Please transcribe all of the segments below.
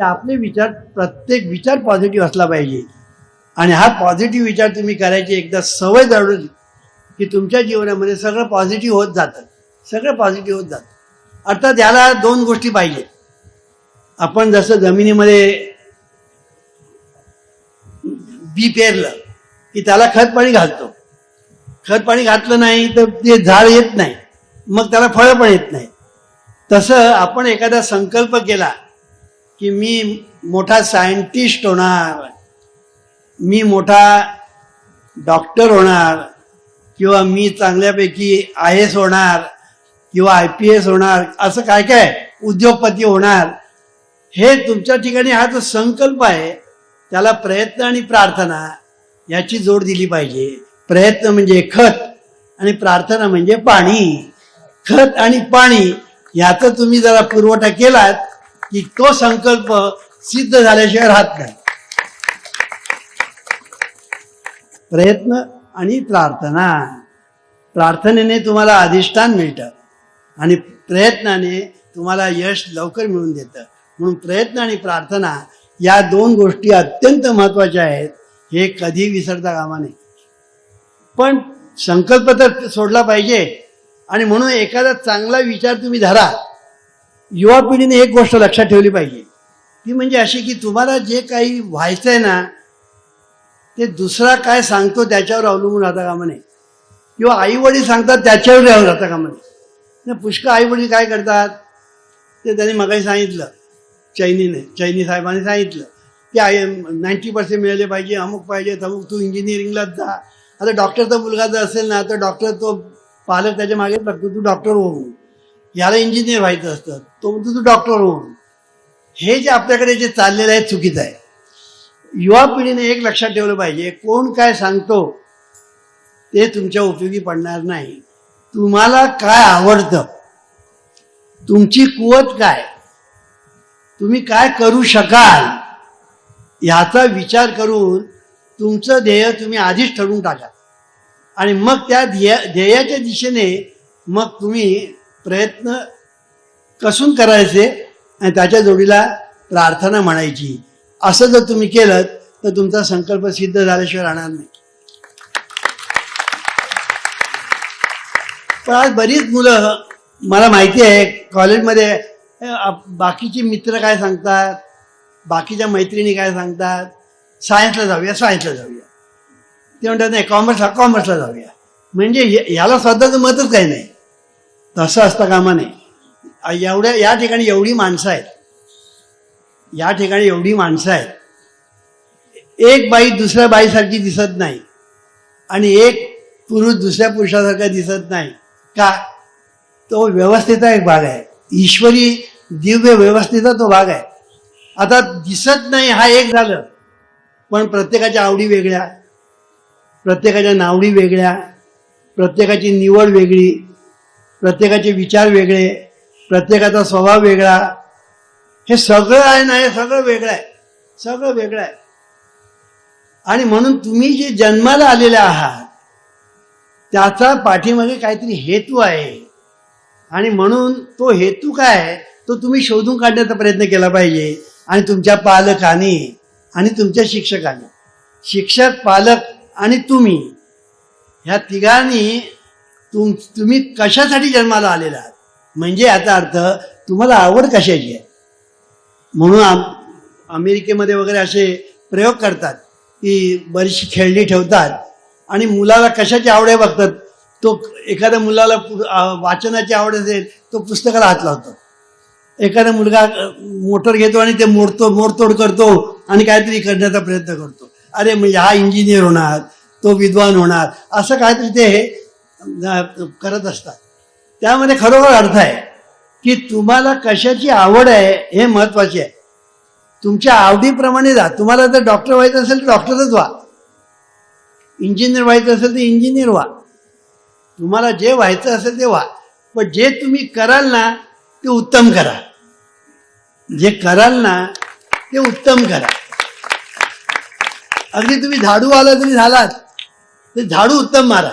तर आपले विचार प्रत्येक विचार पॉझिटिव्ह असला पाहिजे. आणि हा पॉझिटिव्ह विचार तुम्ही करायची एकदा सवय जाणून की तुमच्या जीवनामध्ये सगळं पॉझिटिव्ह होत जातं. सगळं पॉझिटिव्ह होत जातं. अर्थात याला दोन गोष्टी पाहिजे आपण जसं जमिनीमध्ये बी पेरलं की त्याला खत पाणी घालतो. खत पाणी घातलं नाही तर ते झाड येत नाही. मग त्याला फळं पण येत नाही. तसं आपण एखादा संकल्प केला की मी मोठा सायंटिस्ट होणार मी मोठा डॉक्टर होणार किंवा मी चांगल्यापैकी आय एस होणार किंवा आय पी एस होणार असं काय काय उद्योगपती होणार हे तुमच्या ठिकाणी हा जो संकल्प आहे त्याला प्रयत्न आणि प्रार्थना याची जोड दिली पाहिजे. प्रयत्न म्हणजे खत आणि प्रार्थना म्हणजे पाणी. खत आणि पाणी याचा तुम्ही जरा पुरवठा केलात की तो संकल्प सिद्ध झाल्याशिवाय राहत नाही. प्रयत्न आणि प्रार्थना. प्रार्थनेने तुम्हाला अधिष्ठान मिळतं आणि प्रयत्नाने तुम्हाला यश लवकर मिळून देतं. म्हणून प्रयत्न आणि प्रार्थना या दोन गोष्टी अत्यंत महत्त्वाच्या आहेत. हे कधी विसरता कामा नये. पण संकल्प तर सोडला पाहिजे. आणि म्हणून एखादा चांगला विचार तुम्ही धरा. युवा पिढीने एक गोष्ट लक्षात ठेवली पाहिजे. ती म्हणजे अशी की तुम्हाला जे काही व्हायचं आहे ना ते दुसरा काय सांगतो त्याच्यावर अवलंबून राहता कामा नये. किंवा आईवडील सांगतात त्याच्यावर राहून राहता कामा नये. पुष्कळ आईवडील काय करतात ते त्यांनी मगाही सांगितलं चैनीने चैनी साहेबांनी सांगितलं की आय नाईन्टी पर्सेंट मिळाले पाहिजे अमुक पाहिजे अमुक तू इंजिनिअरिंगलाच जा. आता डॉक्टरचा मुलगा जर असेल ना तर डॉक्टर तो पालक त्याच्यामागे लागतो तू डॉक्टर होऊ याला इंजिनियर व्हायचं असतं. तो म्हणतो तू डॉक्टर होऊन हे जे आपल्याकडे जे चाललेलं आहे चुकीचं आहे. युवा पिढीने एक लक्षात ठेवलं पाहिजे कोण काय सांगतो ते तुमच्या उपयोगी पडणार नाही. तुम्हाला काय आवडतं? तुमची कुवत काय? तुम्ही काय करू शकाल? याचा विचार करून तुमचं ध्येय तुम्ही आधीच ठरवून टाका. आणि मग त्या ध्येय ध्येयाच्या दिशेने मग तुम्ही प्रयत्न कसून करायचे आणि त्याच्या जोडीला प्रार्थना म्हणायची. असं जर तुम्ही केलं तर तुमचा संकल्प सिद्ध झाल्याशिवाय राहणार नाही. पण आज बरीच मुलं मला माहिती आहे कॉलेजमध्ये बाकीचे मित्र काय सांगतात? बाकीच्या मैत्रिणी काय सांगतात? सायन्सला जाऊया सायन्सला जाऊया. ते म्हणतात नाही कॉमर्सला कॉमर्सला जाऊया. म्हणजे याला ह्याला स्वतःचं मतच काही नाही. तसं असतं कामा नाही एवढ्या या ठिकाणी एवढी माणसं आहेत. या ठिकाणी एवढी माणसं आहेत. एक बाई दुसऱ्या बाईसारखी दिसत नाही. आणि एक पुरुष दुसऱ्या पुरुषासारखा दिसत नाही. का? तो व्यवस्थेचा एक भाग आहे. ईश्वरी दिव्य व्यवस्थेचा तो भाग आहे. आता दिसत नाही हा एक झालं. पण प्रत्येकाच्या आवडी वेगळ्या. प्रत्येकाच्या नावडी वेगळ्या. प्रत्येकाची निवड वेगळी. प्रत्येकाचे विचार वेगळे प्रत्येकाचा स्वभाव वेगळा. हे सगळं आहे ना हे सगळं वेगळं आहे. सगळं वेगळं आहे. आणि म्हणून तुम्ही जे जन्माला आलेले आहात त्याचा पाठीमागे काहीतरी हेतू आहे. आणि म्हणून तो हेतू काय तो तुम्ही शोधून काढण्याचा प्रयत्न केला पाहिजे. आणि तुमच्या पालकांनी आणि तुमच्या शिक्षकांनी. शिक्षक पालक आणि तुम्ही ह्या तिघांनी तुम तुम्ही कशासाठी जन्माला आलेला आहात? म्हणजे याचा अर्थ तुम्हाला आवड कशाची आहे? म्हणून आम अमेरिकेमध्ये वगैरे असे प्रयोग करतात की बरीचशी खेळणी ठेवतात आणि मुलाला कशाची आवड आहे बघतात? तो एखाद्या मुलाला पु- वाचनाची आवड असेल तो पुस्तकाला हात लावतो. एखादा मुलगा मोटर घेतो आणि ते मोडतो मोडतोड करतो आणि काहीतरी करण्याचा प्रयत्न करतो. अरे म्हणजे हा इंजिनियर होणार तो विद्वान होणार असं काहीतरी ते करत असतात. त्यामध्ये खरोखर अर्थ आहे की तुम्हाला कशाची आवड आहे हे महत्त्वाचे आहे. तुमच्या आवडीप्रमाणे जा. तुम्हाला जर डॉक्टर व्हायचं असेल तर डॉक्टरच व्हा. इंजिनियर व्हायचं असेल तर इंजिनियर व्हा. तुम्हाला जे व्हायचं असेल ते व्हा. पण जे तुम्ही कराल ना ते उत्तम करा. जे कराल ना ते उत्तम करा. अगदी तुम्ही झाडू आला तरी झालात. ते झाडू उत्तम मारा.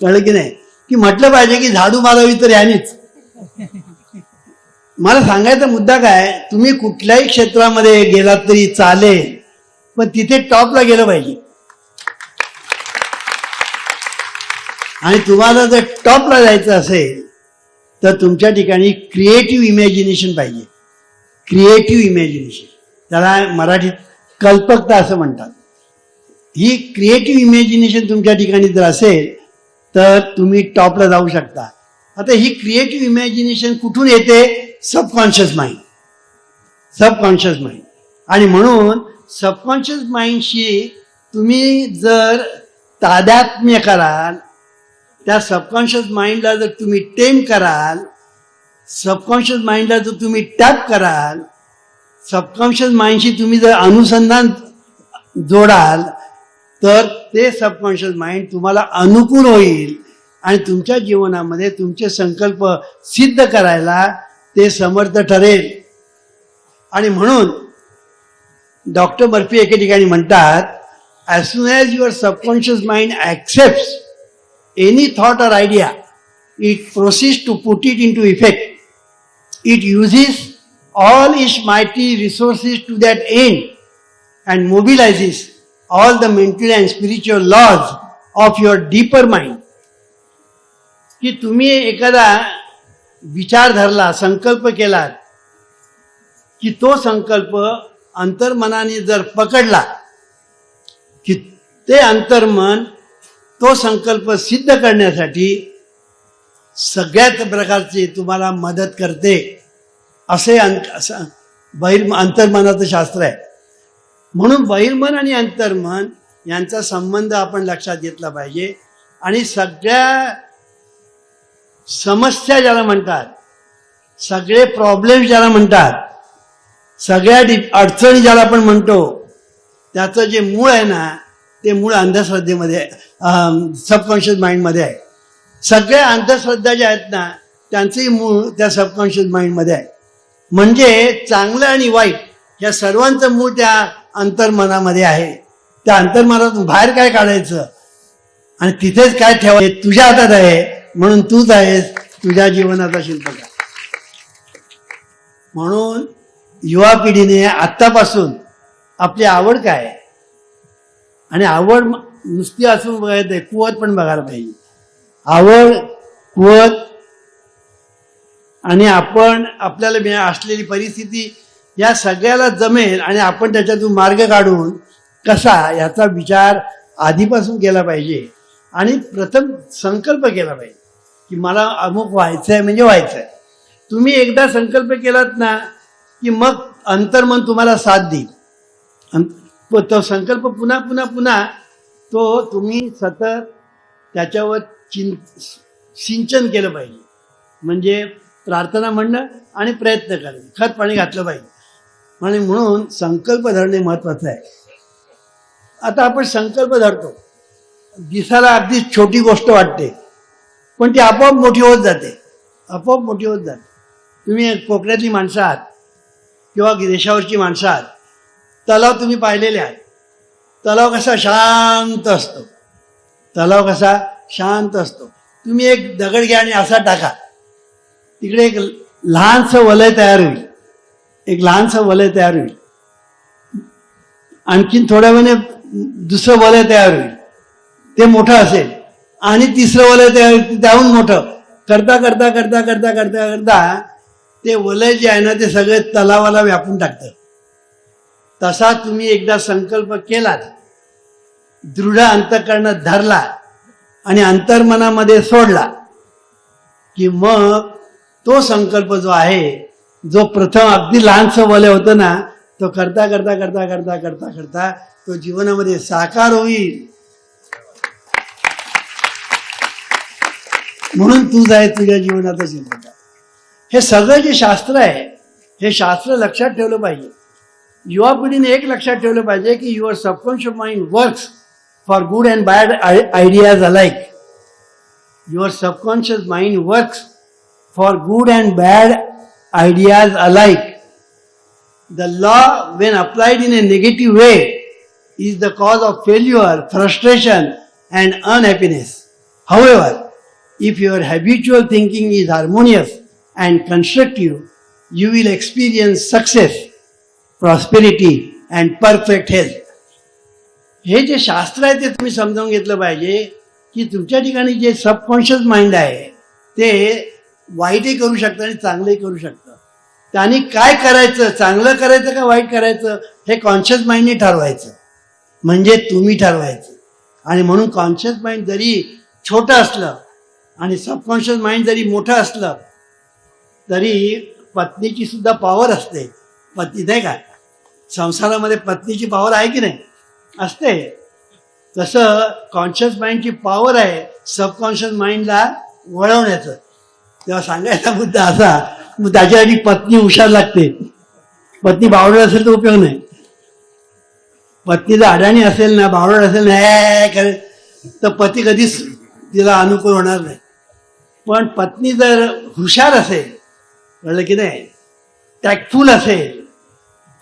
कळलं की नाही? की म्हटलं पाहिजे की झाडू मारावी तर यानेच. मला सांगायचा मुद्दा काय? तुम्ही कुठल्याही क्षेत्रामध्ये गेलात तरी चालेल पण तिथे टॉपला गेलं पाहिजे. आणि तुम्हाला जर टॉपला जायचं असेल तर तुमच्या ठिकाणी क्रिएटिव्ह इमॅजिनेशन पाहिजे. क्रिएटिव्ह इमॅजिनेशन त्याला मराठीत कल्पकता असं म्हणतात. ही क्रिएटिव्ह इमॅजिनेशन तुमच्या ठिकाणी जर असेल तर तुम्ही टॉपला जाऊ शकता. आता ही क्रिएटिव्ह इमॅजिनेशन कुठून येते? सबकॉन्शियस माइंड सबकॉन्शियस माइंड आणि म्हणून सबकॉन्शियस माइंडशी तुम्ही जर तादात्म्य कराल त्या सबकॉन्शियस माइंडला जर तुम्ही टेम कराल सबकॉन्शियस माइंडला जर तुम्ही टॅप कराल सबकॉन्शियस माइंडशी तुम्ही जर अनुसंधान जोडाल तर ते सबकॉन्शियस माइंड तुम्हाला अनुकूल होईल. आणि तुमच्या जीवनामध्ये तुमचे संकल्प सिद्ध करायला ते समर्थ ठरेल. आणि म्हणून डॉक्टर बर्फी एके ठिकाणी म्हणतात as soon as your subconscious mind accepts thought or idea it it to put it into effect it uses all its mighty resources to that end and mobilizes all the mental and spiritual laws of your deeper mind. की तुम्ही एखादा विचार धरला संकल्प केलात की तो संकल्प अंतर्मनाने जर पकडला की ते अंतर्मन तो संकल्प सिद्ध करण्यासाठी सगळ्याच प्रकारचे तुम्हाला मदत करते असे अंत असं बहिर्म अंतर्मनाचं शास्त्र आहे म्हणून बहिर्मन आणि अंतर्मन यांचा संबंध आपण लक्षात घेतला पाहिजे. आणि सगळ्या समस्या ज्याला म्हणतात सगळे प्रॉब्लेम्स ज्याला म्हणतात सगळ्या डि अडचणी ज्याला आपण म्हणतो त्याचं जे मूळ आहे ना ते मूळ अंधश्रद्धेमध्ये सबकॉन्शियस माइंडमध्ये आहे. सगळ्या अंधश्रद्धा ज्या आहेत ना त्यांचंही मूळ त्या सबकॉन्शियस माइंडमध्ये आहे. म्हणजे चांगलं आणि वाईट या सर्वांचं मूळ त्या अंतर्मनामध्ये आहे. त्या अंतर्मनातून बाहेर काय काढायचं? आणि तिथेच काय ठेवायचं तुझ्या हातात आहे म्हणून तूच आहेस तुझ्या जीवनाचा शिल्पकार म्हणून युवा पिढीने आत्तापासून आपली आवड काय? आहे आणि आवड नुसती असून बघायचं आहे कुवत पण बघायला पाहिजे. आवड कुवत आणि आपण आपल्याला असलेली परिस्थिती या सगळ्याला जमेल आणि आपण त्याच्यातून मार्ग काढून कसा याचा विचार आधीपासून केला पाहिजे. आणि प्रथम संकल्प केला पाहिजे की मला अमुक व्हायचं आहे म्हणजे व्हायचं आहे तुम्ही एकदा संकल्प केलात ना की मग अंतर्मन तुम्हाला साथ देईल. प- तो संकल्प पुन्हा पुन्हा पुन्हा तो तुम्ही सतत त्याच्यावर चिं सिंचन केलं पाहिजे. म्हणजे प्रार्थना म्हणणं आणि प्रयत्न करणं. खत पाणी घातलं पाहिजे. आणि म्हणून संकल्प धरणे महत्वाचं आहे. आता आपण संकल्प धरतो. दिसायला अगदी छोटी गोष्ट वाटते पण ती आपोआप मोठी होत जाते. आपोआप मोठी होत जाते. तुम्ही कोकणातली माणसं आहात किंवा देशावरची माणसं आहात तलाव तुम्ही पाहिलेले आहात. तलाव कसा शांत असतो. तलाव कसा शांत असतो. तुम्ही एक दगड घ्या आणि असा टाका. तिकडे एक लहानसं वलय तयार होईल. एक लहानसं वलय तयार होईल. आणखीन थोड्या वेळाने दुसरं वलय तयार होईल. ते मोठं असेल. आणि तिसरं वलय तयार होईल त्याहून मोठं. करता करता करता करता करता करता ते वलय जे आहे ना ते सगळे तलावाला व्यापून टाकतं. तसा तुम्ही एकदा संकल्प केलात दृढ अंतकरण धरला आणि अंतर्मनामध्ये सोडला की मग तो संकल्प जो आहे जो प्रथम अगदी लहानसं वलय होतं ना तो करता करता करता करता करता करता तो जीवनामध्ये साकार होईल. म्हणून तू आहे तुझ्या जीवनाचा चिंता हे सगळं जे शास्त्र आहे हे शास्त्र लक्षात ठेवलं पाहिजे. युवा पिढीने एक लक्षात ठेवलं पाहिजे की your subconscious mind works for good and bad ideas alike your subconscious mind works for good and bad Ideas alike The law, when applied in a negative way, is the cause of failure, frustration, and unhappiness. However, if your habitual thinking is harmonious and constructive, you will experience success prosperity and perfect health हे जे शास्त्र आहे ते तुम्ही समजावून घेतलं पाहिजे की तुमच्या ठिकाणी जे सबकॉन्शियस माइंड आहे ते वाईटही करू शकतं आणि चांगलंही करू शकतं. त्याने काय करायचं चांगलं करायचं का वाईट करायचं हे कॉन्शियस माइंडने ठरवायचं. म्हणजे तुम्ही ठरवायचं. आणि म्हणून कॉन्शियस माइंड जरी छोटं असलं आणि सबकॉन्शियस माइंड जरी मोठं असलं तरी पत्नीची सुद्धा पॉवर असते. पत्नी नाही का? संसारामध्ये पत्नीची पॉवर आहे की नाही? असते. तसं कॉन्शियस माइंडची पॉवर आहे सबकॉन्शियस माइंडला वळवण्याचं. तेव्हा सांगायचा मुद्दा असा मग त्याच्यासाठी पत्नी हुशार लागते. पत्नी बावडत असेल तर उपयोग नाही. पत्नी जर अडाणी असेल ना बावडत असेल ना तर पती कधीच तिला अनुकूल होणार नाही. पण पत्नी जर हुशार असेल कळलं की नाही टॅक्टफुल असेल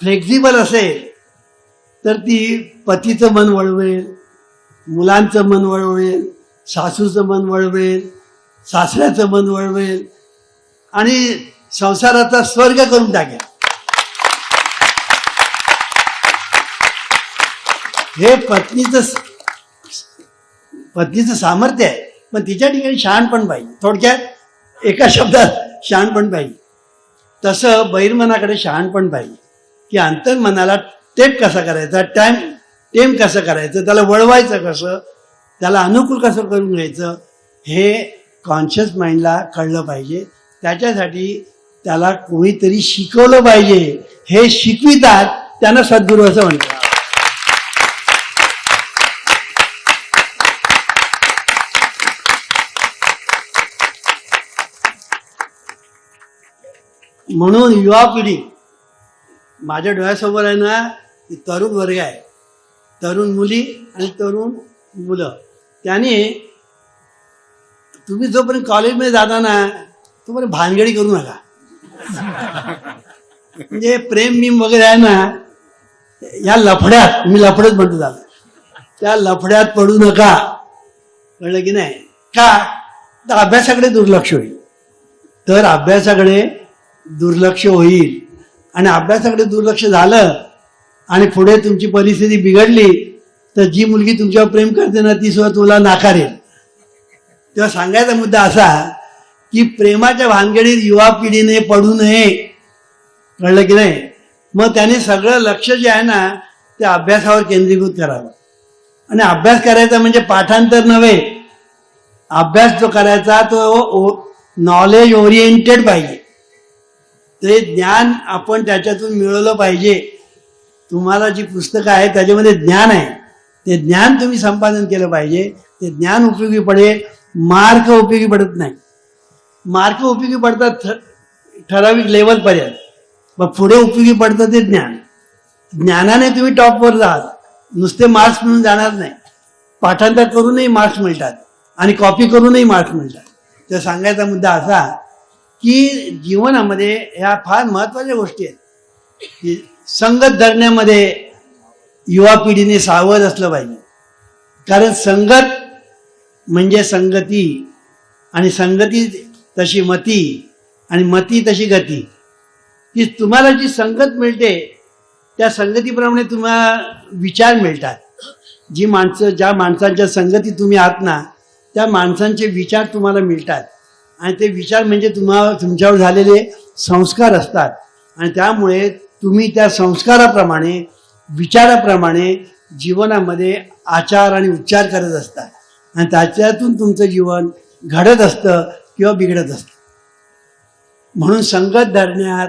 फ्लेक्झिबल असेल तर ती पतीचं मन वळवेल मुलांचं मन वळवेल सासूचं मन वळवेल सासऱ्याचं मन वळवेल आणि संसाराचा स्वर्ग करून टाकेल. हे पत्नीचं पत्नीचं सामर्थ्य आहे पण तिच्या ठिकाणी शहाणपण पाहिजे. थोडक्यात एका शब्दात शहाणपण पाहिजे. तसं बहिर्मनाकडे शहाणपण पाहिजे. की अंतर्मनाला टेप कसा करायचा टाइम टेम कसं करायचं त्याला वळवायचं कसं त्याला अनुकूल कसं करून घ्यायचं हे कॉन्शियस माइंडला कळलं पाहिजे. त्याच्यासाठी त्याला कोणीतरी शिकवलं पाहिजे. हे शिकवितात त्यांना सद्गुरू असं म्हणतात. म्हणून युवा पिढी माझ्या डोळ्यासमोर आहे ना ती तरुण वर्ग आहे. तरुण मुली आणि तरुण मुलं. त्याने तुम्ही जोपर्यंत कॉलेजमध्ये जाता ना तोपर्यंत भानगडी करू नका. म्हणजे प्रेम बिम वगैरे आहे ना या लफड्यात मी लफडच म्हणतो झालं त्या लफड्यात पडू नका. कळलं की नाही? का? तर अभ्यासाकडे दुर्लक्ष होईल. तर अभ्यासाकडे दुर्लक्ष होईल. आणि अभ्यासाकडे दुर्लक्ष झालं आणि पुढे तुमची परिस्थिती बिघडली तर जी मुलगी तुमच्यावर प्रेम करते ना ती सुद्धा तुला नाकारेल. तेव्हा सांगायचा मुद्दा असा की प्रेमाच्या भानगडीत युवा पिढीने पडू नये. कळलं की नाही? मग त्याने सगळं लक्ष जे आहे ना ते अभ्यासावर केंद्रीभूत करावं. आणि अभ्यास करायचा म्हणजे पाठांतर नव्हे. अभ्यास जो करायचा तो नॉलेज ओरिएंटेड पाहिजे. ते ज्ञान आपण त्याच्यातून मिळवलं पाहिजे. तुम्हाला जी पुस्तकं आहेत त्याच्यामध्ये ज्ञान आहे. ते ज्ञान तुम्ही संपादन केलं पाहिजे. ते ज्ञान उपयोगी पडेल. मार्क उपयोगी पडत नाही. मार्क उपयोगी पडतात ठराविक ठराविक लेवलपर्यंत मग पुढे उपयोगी पडतं ते ज्ञान. ज्ञानाने तुम्ही टॉपवर जाल नुसते मार्क्स मिळून जाणार नाही. पाठांतर करूनही मार्क्स मिळतात. आणि कॉपी करूनही मार्क्स मिळतात. तर सांगायचा मुद्दा असा की जीवनामध्ये ह्या फार महत्त्वाच्या गोष्टी आहेत. की संगत धरण्यामध्ये युवा पिढीने सावध असलं पाहिजे. कारण संगत म्हणजे संगती. आणि संगती तशी मती आणि मती तशी गती. की तुम्हाला जी संगत मिळते त्या संगतीप्रमाणे तुम्हाला विचार मिळतात. जी माणसं ज्या माणसांच्या संगती तुम्ही आहात ना त्या माणसांचे विचार तुम्हाला मिळतात. आणि ते विचार म्हणजे तुम्हा तुमच्यावर झालेले संस्कार असतात. आणि त्यामुळे तुम्ही त्या संस्काराप्रमाणे विचाराप्रमाणे जीवनामध्ये आचार आणि उच्चार करत असतात आणि त्याच्यातून तुमचं जीवन घडत असतं किंवा बिघडत असतं. म्हणून संगत धरण्यात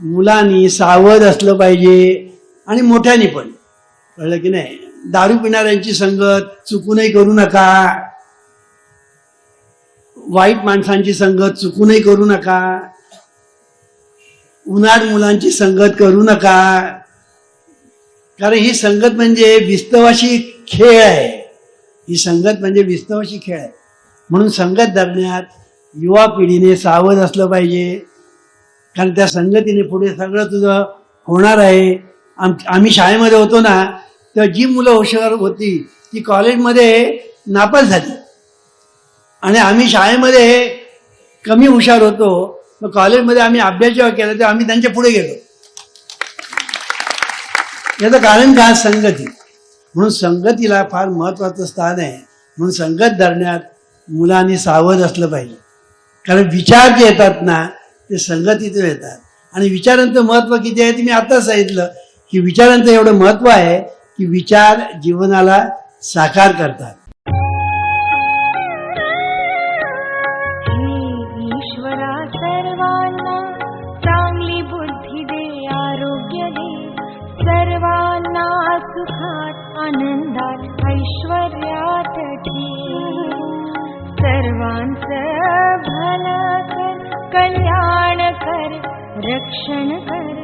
मुलांनी सावध असलं पाहिजे आणि मोठ्याने पण. कळलं की नाही? दारू पिणाऱ्यांची संगत चुकूनही करू नका. वाईट माणसांची संगत चुकूनही करू नका. उन्हाळ मुलांची संगत करू नका. कारण ही संगत म्हणजे विस्तवाशी खेळ आहे. ही संगत म्हणजे विस्तवाशी खेळ आहे. म्हणून संगत धरण्यात युवा पिढीने सावध असलं पाहिजे. कारण त्या संगतीने पुढे सगळं तुझं होणार आहे. आम आम्ही शाळेमध्ये होतो ना तेव्हा जी मुलं हुशार होती ती कॉलेजमध्ये नापास झाली. आणि आम्ही शाळेमध्ये कमी हुशार होतो मग कॉलेजमध्ये आम्ही अभ्यास जेव्हा केला तेव्हा आम्ही त्यांच्या पुढे गेलो. याचं कारण का संगती? म्हणून संगतीला फार महत्वाचं स्थान आहे. म्हणून संगत धरण्यात मुलांनी सावध असलं पाहिजे. कारण विचार जे येतात ना ते संगतीतून येतात. आणि विचारांचं महत्त्व किती आहे ते मी आताच सांगितलं की विचारांचं एवढं महत्त्व आहे की विचार जीवनाला साकार करतात. आनंदात ऐश्वर्यात ठेव सर्वांचं भलं कर कल्याण कर रक्षण कर